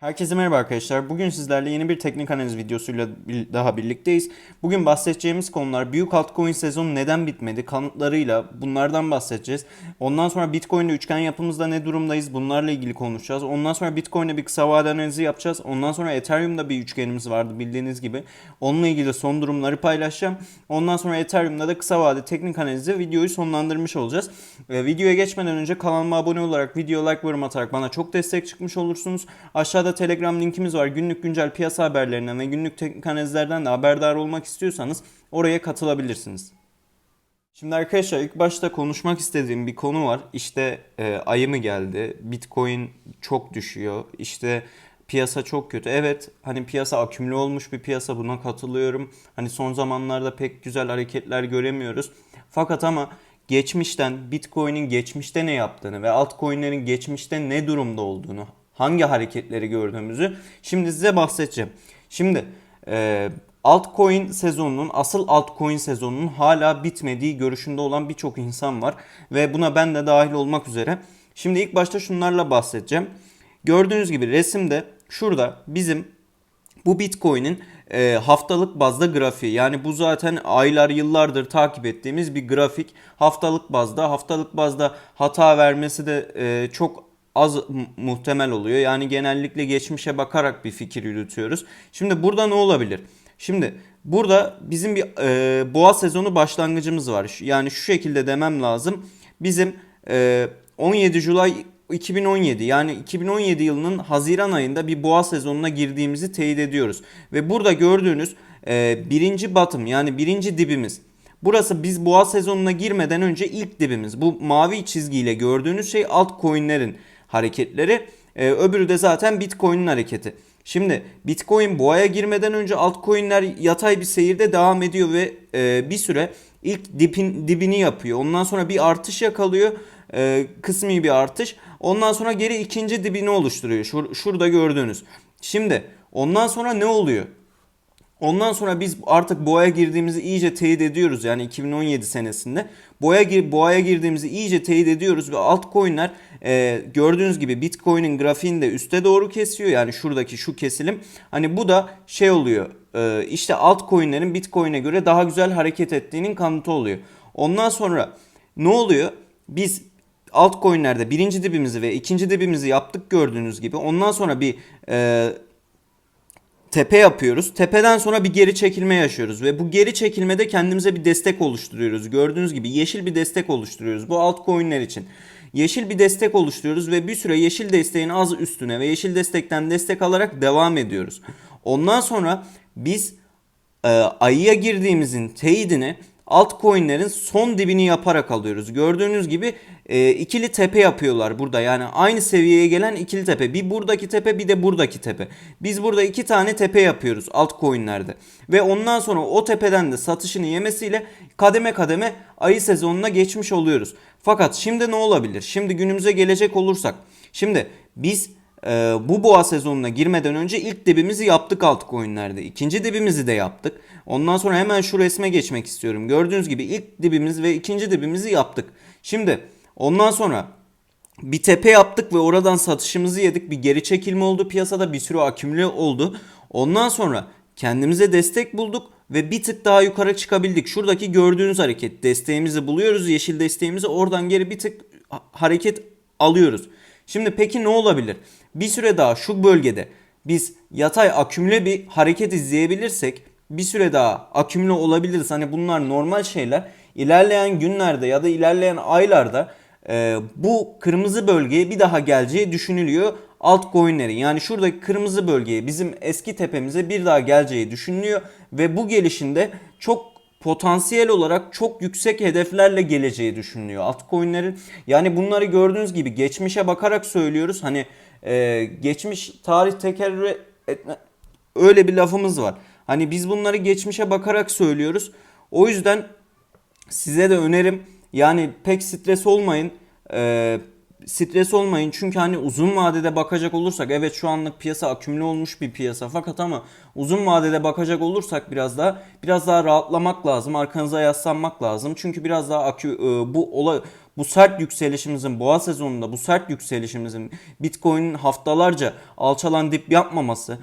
Herkese merhaba arkadaşlar. Bugün sizlerle yeni bir teknik analiz videosuyla daha birlikteyiz. Bugün bahsedeceğimiz konular büyük altcoin sezonu neden bitmedi kanıtlarıyla bunlardan bahsedeceğiz. Ondan sonra Bitcoin'de üçgen yapımızda ne durumdayız bunlarla ilgili konuşacağız. Ondan sonra Bitcoin'de bir kısa vade analizi yapacağız. Ondan sonra Ethereum'da bir üçgenimiz vardı bildiğiniz gibi. Onunla ilgili son durumları paylaşacağım. Ondan sonra Ethereum'da da kısa vade teknik analizi videoyu sonlandırmış olacağız. Ve videoya geçmeden önce kanalıma abone olarak video like yorum atarak bana çok destek çıkmış olursunuz. Aşağıda Telegram linkimiz var. Günlük güncel piyasa haberlerinden ve günlük teknik analizlerden de haberdar olmak istiyorsanız oraya katılabilirsiniz. Şimdi arkadaşlar ilk başta konuşmak istediğim bir konu var. İşte e, ayı mı geldi? Bitcoin çok düşüyor. İşte piyasa çok kötü. Evet hani piyasa akümüle olmuş bir piyasa buna katılıyorum. Hani son zamanlarda pek güzel hareketler göremiyoruz. Fakat ama geçmişten Bitcoin'in geçmişte ne yaptığını ve altcoin'lerin geçmişte ne durumda olduğunu, hangi hareketleri gördüğümüzü şimdi size bahsedeceğim. Şimdi e, altcoin sezonunun, asıl altcoin sezonunun hala bitmediği görüşünde olan birçok insan var. Ve buna ben de dahil olmak üzere. Şimdi ilk başta şunlarla bahsedeceğim. Gördüğünüz gibi resimde şurada bizim bu Bitcoin'in e, haftalık bazda grafiği yani bu zaten aylar yıllardır takip ettiğimiz bir grafik. Haftalık bazda haftalık bazda hata vermesi de e, çok az mu- muhtemel oluyor. Yani genellikle geçmişe bakarak bir fikir yürütüyoruz. Şimdi burada ne olabilir? Şimdi burada bizim bir e, boğa sezonu başlangıcımız var. Yani şu şekilde demem lazım. Bizim e, 17 July 2017 yani 2017 yılının Haziran ayında bir boğa sezonuna girdiğimizi teyit ediyoruz. Ve burada gördüğünüz e, birinci bottom yani birinci dibimiz. Burası biz boğa sezonuna girmeden önce ilk dibimiz. Bu mavi çizgiyle gördüğünüz şey altcoin'lerin hareketleri. E, öbürü de zaten Bitcoin'in hareketi. Şimdi Bitcoin boğaya girmeden önce altcoin'ler yatay bir seyirde devam ediyor ve e, bir süre ilk dipin, dibini yapıyor. Ondan sonra bir artış yakalıyor. E, kısmi bir artış. Ondan sonra geri ikinci dibini oluşturuyor. Şur, şurada gördüğünüz. Şimdi ondan sonra ne oluyor? Ondan sonra biz artık boğaya girdiğimizi iyice teyit ediyoruz yani 2017 senesinde. Boğaya, gir, boğaya girdiğimizi iyice teyit ediyoruz ve altcoin'ler e, gördüğünüz gibi Bitcoin'in grafiğini de üste doğru kesiyor. Yani şuradaki şu kesilim. Hani bu da şey oluyor e, işte altcoin'lerin Bitcoin'e göre daha güzel hareket ettiğinin kanıtı oluyor. Ondan sonra ne oluyor? Biz altcoin'lerde birinci dibimizi ve ikinci dibimizi yaptık gördüğünüz gibi. Ondan sonra bir e, tepe yapıyoruz. Tepeden sonra bir geri çekilme yaşıyoruz ve bu geri çekilmede kendimize bir destek oluşturuyoruz. Gördüğünüz gibi yeşil bir destek oluşturuyoruz bu altcoin'ler için. Yeşil bir destek oluşturuyoruz ve bir süre yeşil desteğin az üstüne ve yeşil destekten destek alarak devam ediyoruz. Ondan sonra biz e, ayıya girdiğimizin teyidini altcoin'lerin son dibini yaparak alıyoruz. Gördüğünüz gibi e, ikili tepe yapıyorlar burada. Yani aynı seviyeye gelen ikili tepe. Bir buradaki tepe bir de buradaki tepe. Biz burada iki tane tepe yapıyoruz altcoin'lerde. Ve ondan sonra o tepeden de satışını yemesiyle kademe kademe ayı sezonuna geçmiş oluyoruz. Fakat şimdi ne olabilir? Şimdi günümüze gelecek olursak. Şimdi biz ee, bu boğa sezonuna girmeden önce ilk dibimizi yaptık altcoin'lerde. İkinci dibimizi de yaptık. Ondan sonra hemen şu resme geçmek istiyorum. Gördüğünüz gibi ilk dibimiz ve ikinci dibimizi yaptık. Şimdi ondan sonra bir tepe yaptık ve oradan satışımızı yedik. Bir geri çekilme oldu piyasada bir sürü akümüle oldu. Ondan sonra kendimize destek bulduk ve bir tık daha yukarı çıkabildik. Şuradaki gördüğünüz hareket desteğimizi buluyoruz. Yeşil desteğimizi oradan geri bir tık ha- hareket alıyoruz. Şimdi peki ne olabilir? Bir süre daha şu bölgede biz yatay akümüle bir hareket izleyebilirsek bir süre daha akümüle olabiliriz. Hani bunlar normal şeyler. İlerleyen günlerde ya da ilerleyen aylarda e, bu kırmızı bölgeye bir daha geleceği düşünülüyor altcoin'lerin. Yani şuradaki kırmızı bölgeye bizim eski tepemize bir daha geleceği düşünülüyor ve bu gelişinde çok potansiyel olarak çok yüksek hedeflerle geleceği düşünülüyor altcoin'lerin. Yani bunları gördüğünüz gibi geçmişe bakarak söylüyoruz. Hani e, geçmiş tarih tekerrür etme öyle bir lafımız var. Hani biz bunları geçmişe bakarak söylüyoruz. O yüzden size de önerim yani pek stres olmayın. Ee, stres olmayın. Çünkü hani uzun vadede bakacak olursak evet şu anlık piyasa akümüle olmuş bir piyasa fakat ama uzun vadede bakacak olursak biraz daha biraz daha rahatlamak lazım arkanıza yaslanmak lazım. Çünkü biraz daha akü, e, bu olay bu sert yükselişimizin boğa sezonunda bu sert yükselişimizin Bitcoin'in haftalarca alçalan dip yapmaması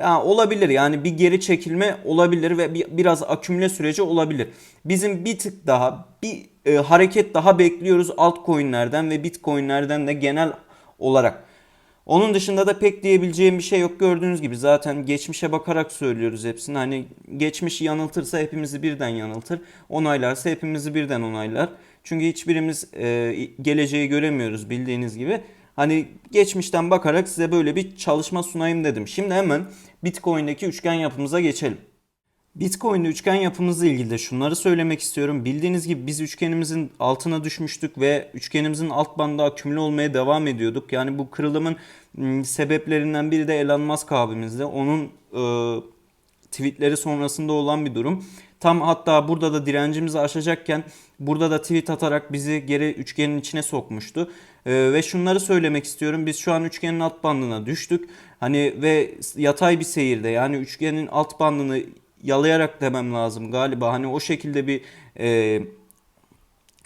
ya olabilir yani bir geri çekilme olabilir ve bir, biraz akümüle süreci olabilir. Bizim bir tık daha bir e, hareket daha bekliyoruz altcoin'lerden ve bitcoin'lerden de genel olarak. Onun dışında da pek diyebileceğim bir şey yok. Gördüğünüz gibi zaten geçmişe bakarak söylüyoruz hepsini. Hani geçmiş yanıltırsa hepimizi birden yanıltır. Onaylarsa hepimizi birden onaylar. Çünkü hiçbirimiz e, geleceği göremiyoruz bildiğiniz gibi. Hani geçmişten bakarak size böyle bir çalışma sunayım dedim. Şimdi hemen Bitcoin'deki üçgen yapımıza geçelim. Bitcoin'de üçgen yapımızla ilgili de şunları söylemek istiyorum. Bildiğiniz gibi biz üçgenimizin altına düşmüştük ve üçgenimizin alt bandı akümüle olmaya devam ediyorduk. Yani bu kırılımın ım, sebeplerinden biri de Elon Musk abimizde. Onun e, tweetleri sonrasında olan bir durum. Tam hatta burada da direncimizi aşacakken burada da tweet atarak bizi geri üçgenin içine sokmuştu. Ee, ve şunları söylemek istiyorum. Biz şu an üçgenin alt bandına düştük. Hani ve yatay bir seyirde yani üçgenin alt bandını yalayarak demem lazım galiba. Hani o şekilde bir e,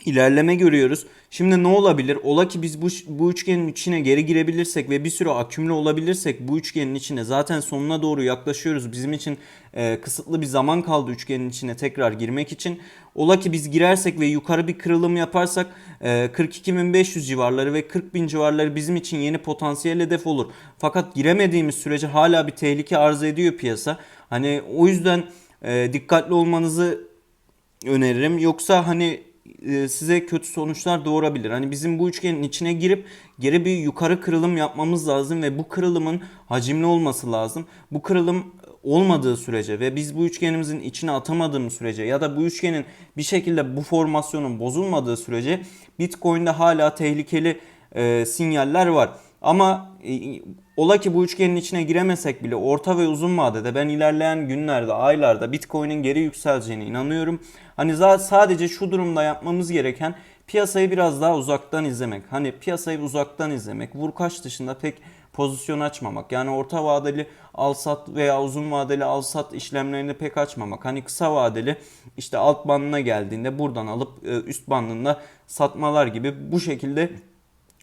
ilerleme görüyoruz. Şimdi ne olabilir? Ola ki biz bu, bu üçgenin içine geri girebilirsek ve bir süre akümüle olabilirsek bu üçgenin içine zaten sonuna doğru yaklaşıyoruz. Bizim için e, kısıtlı bir zaman kaldı üçgenin içine tekrar girmek için. Ola ki biz girersek ve yukarı bir kırılım yaparsak e, 42.500 civarları ve 40.000 civarları bizim için yeni potansiyel hedef olur. Fakat giremediğimiz sürece hala bir tehlike arz ediyor piyasa. Hani o yüzden e, dikkatli olmanızı öneririm. Yoksa hani size kötü sonuçlar doğurabilir. Hani bizim bu üçgenin içine girip geri bir yukarı kırılım yapmamız lazım ve bu kırılımın hacimli olması lazım. Bu kırılım olmadığı sürece ve biz bu üçgenimizin içine atamadığımız sürece ya da bu üçgenin bir şekilde bu formasyonun bozulmadığı sürece Bitcoin'de hala tehlikeli e, sinyaller var. Ama e, ola ki bu üçgenin içine giremesek bile orta ve uzun vadede ben ilerleyen günlerde, aylarda Bitcoin'in geri yükseleceğine inanıyorum. Hani sadece şu durumda yapmamız gereken piyasayı biraz daha uzaktan izlemek. Hani piyasayı uzaktan izlemek. Vurkaç dışında pek pozisyon açmamak. Yani orta vadeli al sat veya uzun vadeli al sat işlemlerini pek açmamak. Hani kısa vadeli işte alt bandına geldiğinde buradan alıp e, üst bandında satmalar gibi bu şekilde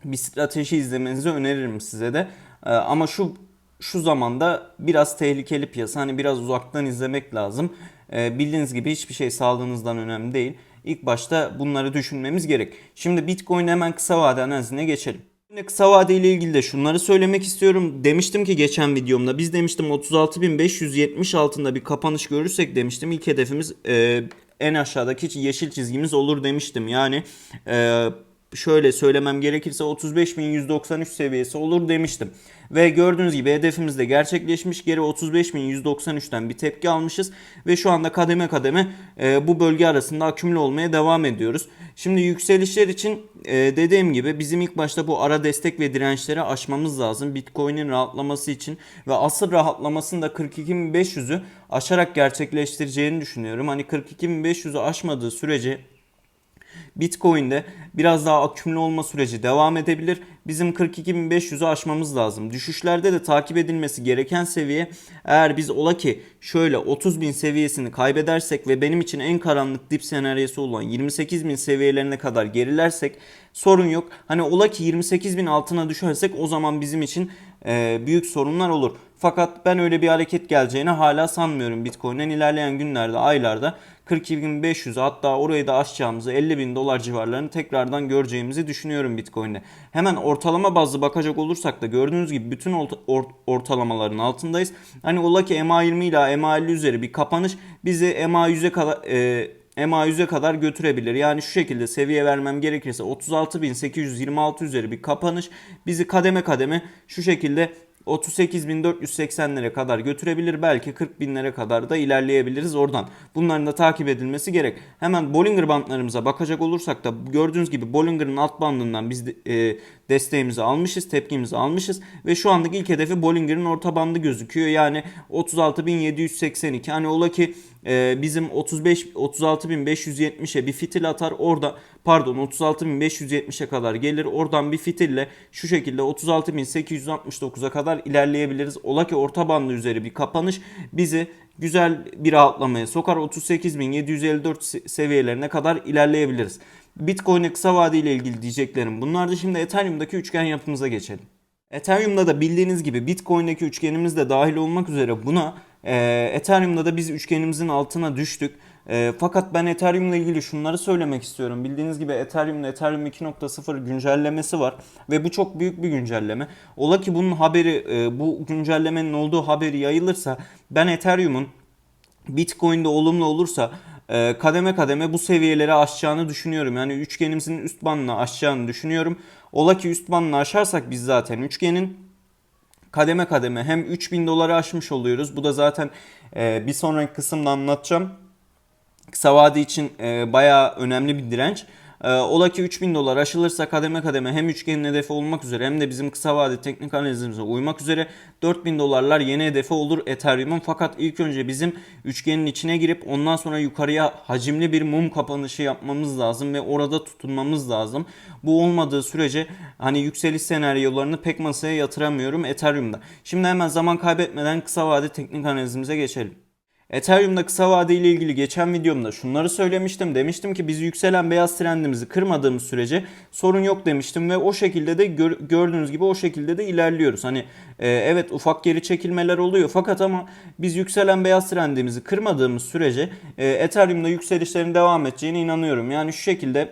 bir strateji izlemenizi öneririm size de. Ee, ama şu şu zamanda biraz tehlikeli piyasa. Hani biraz uzaktan izlemek lazım. Ee, bildiğiniz gibi hiçbir şey sağlığınızdan önemli değil. İlk başta bunları düşünmemiz gerek. Şimdi Bitcoin hemen kısa vade analizine geçelim. Şimdi kısa vade ile ilgili de şunları söylemek istiyorum. Demiştim ki geçen videomda biz demiştim 36.570 altında bir kapanış görürsek demiştim. İlk hedefimiz e, en aşağıdaki yeşil çizgimiz olur demiştim. Yani e, şöyle söylemem gerekirse 35.193 seviyesi olur demiştim. Ve gördüğünüz gibi hedefimiz de gerçekleşmiş. Geri 35.193'ten bir tepki almışız. Ve şu anda kademe kademe e, bu bölge arasında akümle olmaya devam ediyoruz. Şimdi yükselişler için e, dediğim gibi bizim ilk başta bu ara destek ve dirençleri aşmamız lazım. Bitcoin'in rahatlaması için ve asıl rahatlamasını da 42.500'ü aşarak gerçekleştireceğini düşünüyorum. Hani 42.500'ü aşmadığı sürece Bitcoin'de biraz daha akümle olma süreci devam edebilir. Bizim 42.500'ü aşmamız lazım. Düşüşlerde de takip edilmesi gereken seviye eğer biz ola ki şöyle 30.000 seviyesini kaybedersek ve benim için en karanlık dip senaryosu olan 28.000 seviyelerine kadar gerilersek sorun yok. Hani ola ki 28.000 altına düşersek o zaman bizim için e, büyük sorunlar olur. Fakat ben öyle bir hareket geleceğini hala sanmıyorum Bitcoin'den ilerleyen günlerde, aylarda 42.500 hatta orayı da aşacağımızı 50.000 dolar civarlarını tekrardan göreceğimizi düşünüyorum Bitcoin'de. Hemen ortalama bazlı bakacak olursak da gördüğünüz gibi bütün ortalamaların altındayız. Hani ola ki MA20 ile MA50 üzeri bir kapanış bizi MA100'e kadar e, MA100'e kadar götürebilir. Yani şu şekilde seviye vermem gerekirse 36.826 üzeri bir kapanış bizi kademe kademe şu şekilde 38.480'lere kadar götürebilir. Belki 40.000'lere kadar da ilerleyebiliriz oradan. Bunların da takip edilmesi gerek. Hemen Bollinger bandlarımıza bakacak olursak da gördüğünüz gibi Bollinger'ın alt bandından biz de, e, desteğimizi almışız, tepkimizi almışız ve şu andaki ilk hedefi Bollinger'ın orta bandı gözüküyor. Yani 36.782. Hani ola ki e, bizim 35 36.570'e bir fitil atar. Orada pardon 36.570'e kadar gelir. Oradan bir fitille şu şekilde 36.869'a kadar ilerleyebiliriz. Ola ki orta bandı üzeri bir kapanış bizi güzel bir rahatlamaya sokar. 38.754 seviyelerine kadar ilerleyebiliriz. Bitcoin'e kısa vadeli ilgili diyeceklerim. Bunlar da şimdi Ethereum'daki üçgen yapımıza geçelim. Ethereum'da da bildiğiniz gibi Bitcoin'deki üçgenimiz de dahil olmak üzere buna e, Ethereum'da da biz üçgenimizin altına düştük. E, fakat ben Ethereum'la ilgili şunları söylemek istiyorum. Bildiğiniz gibi Ethereum'da Ethereum 2.0 güncellemesi var ve bu çok büyük bir güncelleme. Ola ki bunun haberi e, bu güncellemenin olduğu haberi yayılırsa ben Ethereum'un Bitcoin'de olumlu olursa e, kademe kademe bu seviyeleri aşacağını düşünüyorum. Yani üçgenimizin üst bandını aşacağını düşünüyorum. Ola ki üst bandını aşarsak biz zaten üçgenin kademe kademe hem 3000 doları aşmış oluyoruz. Bu da zaten e, bir sonraki kısımda anlatacağım. Kısa vade için e, bayağı önemli bir direnç. E, ola ki 3000 dolar aşılırsa kademe kademe hem üçgenin hedefi olmak üzere hem de bizim kısa vade teknik analizimize uymak üzere 4000 dolarlar yeni hedefi olur Ethereum'un. Fakat ilk önce bizim üçgenin içine girip ondan sonra yukarıya hacimli bir mum kapanışı yapmamız lazım ve orada tutunmamız lazım. Bu olmadığı sürece hani yükseliş senaryolarını pek masaya yatıramıyorum Ethereum'da. Şimdi hemen zaman kaybetmeden kısa vade teknik analizimize geçelim. Ethereum'da kısa vade ile ilgili geçen videomda şunları söylemiştim. Demiştim ki biz yükselen beyaz trendimizi kırmadığımız sürece sorun yok demiştim ve o şekilde de gör- gördüğünüz gibi o şekilde de ilerliyoruz. Hani e, evet ufak geri çekilmeler oluyor fakat ama biz yükselen beyaz trendimizi kırmadığımız sürece e, Ethereum'da yükselişlerin devam edeceğine inanıyorum. Yani şu şekilde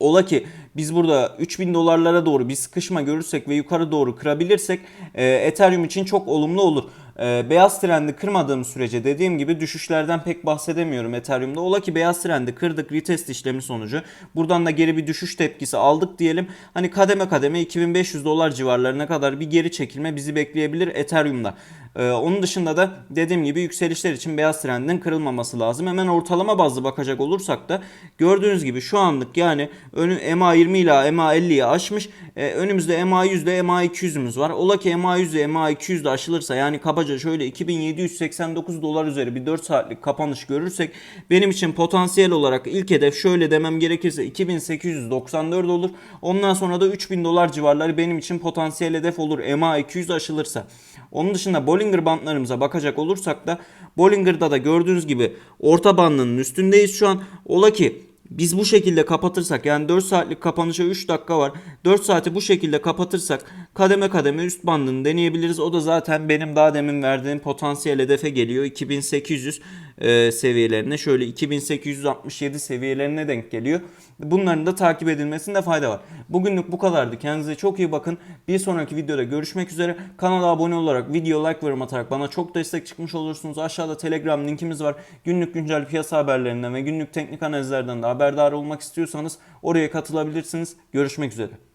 Ola ki biz burada 3000 dolarlara doğru bir sıkışma görürsek ve yukarı doğru kırabilirsek e, Ethereum için çok olumlu olur. E, beyaz trendi kırmadığım sürece dediğim gibi düşüşlerden pek bahsedemiyorum Ethereum'da. Ola ki beyaz trendi kırdık retest işlemi sonucu. Buradan da geri bir düşüş tepkisi aldık diyelim. Hani kademe kademe 2500 dolar civarlarına kadar bir geri çekilme bizi bekleyebilir Ethereum'da. Ee, onun dışında da dediğim gibi yükselişler için beyaz trendin kırılmaması lazım. Hemen ortalama bazlı bakacak olursak da gördüğünüz gibi şu anlık yani önü MA20 ile MA50'yi aşmış. Ee, önümüzde MA100 ile MA200'ümüz var. Ola ki MA100 ile MA200 de aşılırsa yani kabaca şöyle 2789 dolar üzeri bir 4 saatlik kapanış görürsek benim için potansiyel olarak ilk hedef şöyle demem gerekirse 2894 olur. Ondan sonra da 3000 dolar civarları benim için potansiyel hedef olur MA200 aşılırsa. Onun dışında Bollinger bandlarımıza bakacak olursak da Bollinger'da da gördüğünüz gibi orta bandının üstündeyiz şu an. Ola ki biz bu şekilde kapatırsak yani 4 saatlik kapanışa 3 dakika var. 4 saati bu şekilde kapatırsak kademe kademe üst bandını deneyebiliriz. O da zaten benim daha demin verdiğim potansiyel hedefe geliyor. 2800 e, seviyelerine şöyle 2867 seviyelerine denk geliyor. Bunların da takip edilmesinde fayda var. Bugünlük bu kadardı. Kendinize çok iyi bakın. Bir sonraki videoda görüşmek üzere. Kanala abone olarak, video like yorum atarak bana çok destek çıkmış olursunuz. Aşağıda Telegram linkimiz var. Günlük güncel piyasa haberlerinden ve günlük teknik analizlerden de haberdar olmak istiyorsanız oraya katılabilirsiniz. Görüşmek üzere.